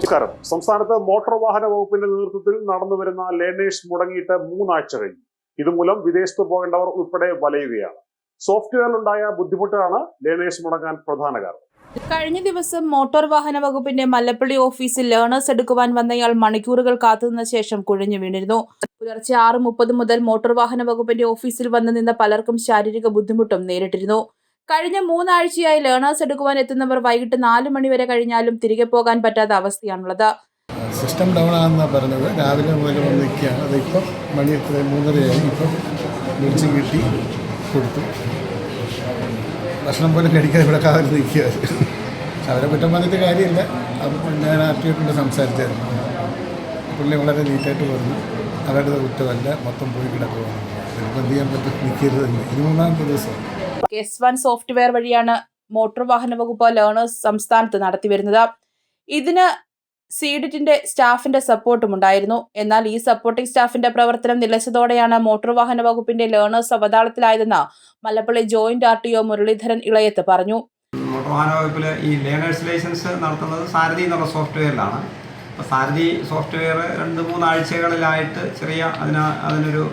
നമസ്കാരം. സംസ്ഥാനത്ത് മോട്ടോർ വാഹന വകുപ്പിന്റെ നേതൃത്വത്തിൽ നടന്നുവരുന്ന ലേണേഴ്സ് മുടങ്ങിയിട്ട് മൂന്നാഴ്ച കഴിഞ്ഞു. ഇതുമൂലം വിദേശത്ത് പോകേണ്ടവർ ഉൾപ്പെടെ വലയുകയാണ്. സോഫ്റ്റ്വെയറിലുണ്ടായ ബുദ്ധിമുട്ടാണ് ലേണേഴ്സ് മുടങ്ങാൻ പ്രധാന കാരണം. കഴിഞ്ഞ ദിവസം മോട്ടോർ വാഹന വകുപ്പിന്റെ മല്ലപ്പള്ളി ഓഫീസിൽ ലേണേഴ്സ് എടുക്കുവാൻ വന്നയാൾ മണിക്കൂറുകൾ കാത്തുനിന്ന ശേഷം കുഴഞ്ഞു വീണിരുന്നു. പുലർച്ചെ ആറ് മുപ്പത് മുതൽ മോട്ടോർ വാഹന വകുപ്പിന്റെ ഓഫീസിൽ വന്നു നിന്ന പലർക്കും ശാരീരിക ബുദ്ധിമുട്ടും നേരിട്ടിരുന്നു. കഴിഞ്ഞ മൂന്നാഴ്ചയായി ലേണേഴ്സ് എടുക്കുവാൻ എത്തുന്നവർ വൈകിട്ട് നാല് മണിവരെ കഴിഞ്ഞാലും തിരികെ പോകാൻ പറ്റാത്ത അവസ്ഥയാണുള്ളത്. സിസ്റ്റം ഡൗൺ ആണെന്നാണ് പറഞ്ഞത്. രാവിലെ മുതൽ വന്ന് നിൽക്കുകയാണ്. അതിപ്പം മണി എത്ര? മൂന്നരയായി. ഇപ്പം വിളിച്ച് കിട്ടി കൊടുത്തു. ഭക്ഷണം പോലും കഴിക്കാതെ ഇവിടെ കാവൽ നിൽക്കുക അവരെ കുറ്റം പറഞ്ഞിട്ട് കാര്യമില്ല. അപ്പം ഞാൻ ആർട്ടിയോട്ട് സംസാരിച്ചായിരുന്നു. പുള്ളി വളരെ നീറ്റായിട്ട് പറഞ്ഞു. അവരുടെ കുറ്റമല്ല. മൊത്തം പോയി കിടക്കുവാണ്. ഇപ്പം എന്ത് ചെയ്യാൻ പറ്റും? നിൽക്കരുത് ഇത് മൂന്നാമത്തെ ദിവസം. എസ് വൺ സോഫ്റ്റ്വെയർ വഴിയാണ് മോട്ടോർ വാഹന വകുപ്പ് ലേണേഴ്സ് സംസ്ഥാനത്ത് നടത്തിവരുന്നത്. ഇതിന് സീഡിറ്റിന്റെ സ്റ്റാഫിന്റെ സപ്പോർട്ടും ഉണ്ടായിരുന്നു. എന്നാൽ ഈ സപ്പോർട്ടിംഗ് സ്റ്റാഫിന്റെ പ്രവർത്തനം നിലച്ചതോടെയാണ് മോട്ടോർ വാഹന വകുപ്പിന്റെ learners അവതാളത്തിലായതെന്ന് Mallappally joint R T O Muraleedharan Elayath പറഞ്ഞു. മോട്ടോർ വാഹന വകുപ്പിൽ ഈ ലേണേഴ്സ് ലൈസൻസ് നടത്തുന്നത് സാരഥി എന്നുള്ള സോഫ്റ്റ്വെയറിലാണ്. അപ്പോൾ സാരഥി സോഫ്റ്റ്വെയർ രണ്ട് മൂന്നാഴ്ചകളിലായിട്ട് ചെറിയ അതിന് അതിനൊരു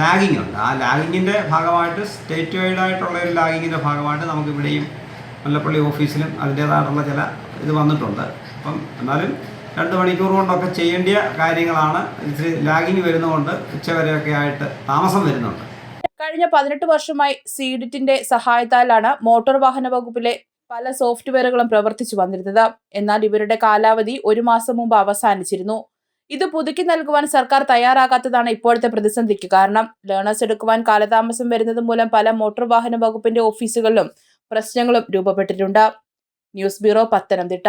ലാഗിങ് ഉണ്ട്. ആ ലാഗിങ്ങിന്റെ ഭാഗമായിട്ട് സ്റ്റേറ്റ് വൈഡ് ആയിട്ടുള്ള ഒരു ലാഗിങ്ങിന്റെ ഭാഗമായിട്ട് നമുക്ക് ഇവിടെയും മുല്ലപ്പള്ളി ഓഫീസിലും അതിന്റേതായിട്ടുള്ള ചില ഇത് വന്നിട്ടുണ്ട്. അപ്പം എന്നാലും രണ്ട് മണിക്കൂർ കൊണ്ടൊക്കെ ചെയ്യേണ്ട കാര്യങ്ങളാണ്. ഇച്ചിരി ലാഗിങ് വരുന്നതുകൊണ്ട് ഉച്ചവരെയൊക്കെ ആയിട്ട് താമസം വരുന്നുണ്ട്. കഴിഞ്ഞ പതിനെട്ട് വർഷമായി സീഡിറ്റിന്റെ സഹായത്താലാണ് മോട്ടോർ വാഹന വകുപ്പിലെ പല സോഫ്റ്റ്വെയറുകളും പ്രവർത്തിച്ചു വന്നിരുന്നത്. എന്നാൽ ഇവരുടെ കാലാവധി ഒരു മാസം മുമ്പ് അവസാനിച്ചിരുന്നു. ഇത് പുതുക്കി നൽകുവാൻ സർക്കാർ തയ്യാറാകാത്തതാണ് ഇപ്പോഴത്തെ പ്രതിസന്ധിക്ക് കാരണം. ലേണേഴ്സ് എടുക്കുവാൻ കാലതാമസം വരുന്നത് മൂലം പല മോട്ടോർ വാഹന വകുപ്പിന്റെ ഓഫീസുകളിലും പ്രശ്നങ്ങളും രൂപപ്പെട്ടിട്ടുണ്ട്. News bureau Pathanamthitta.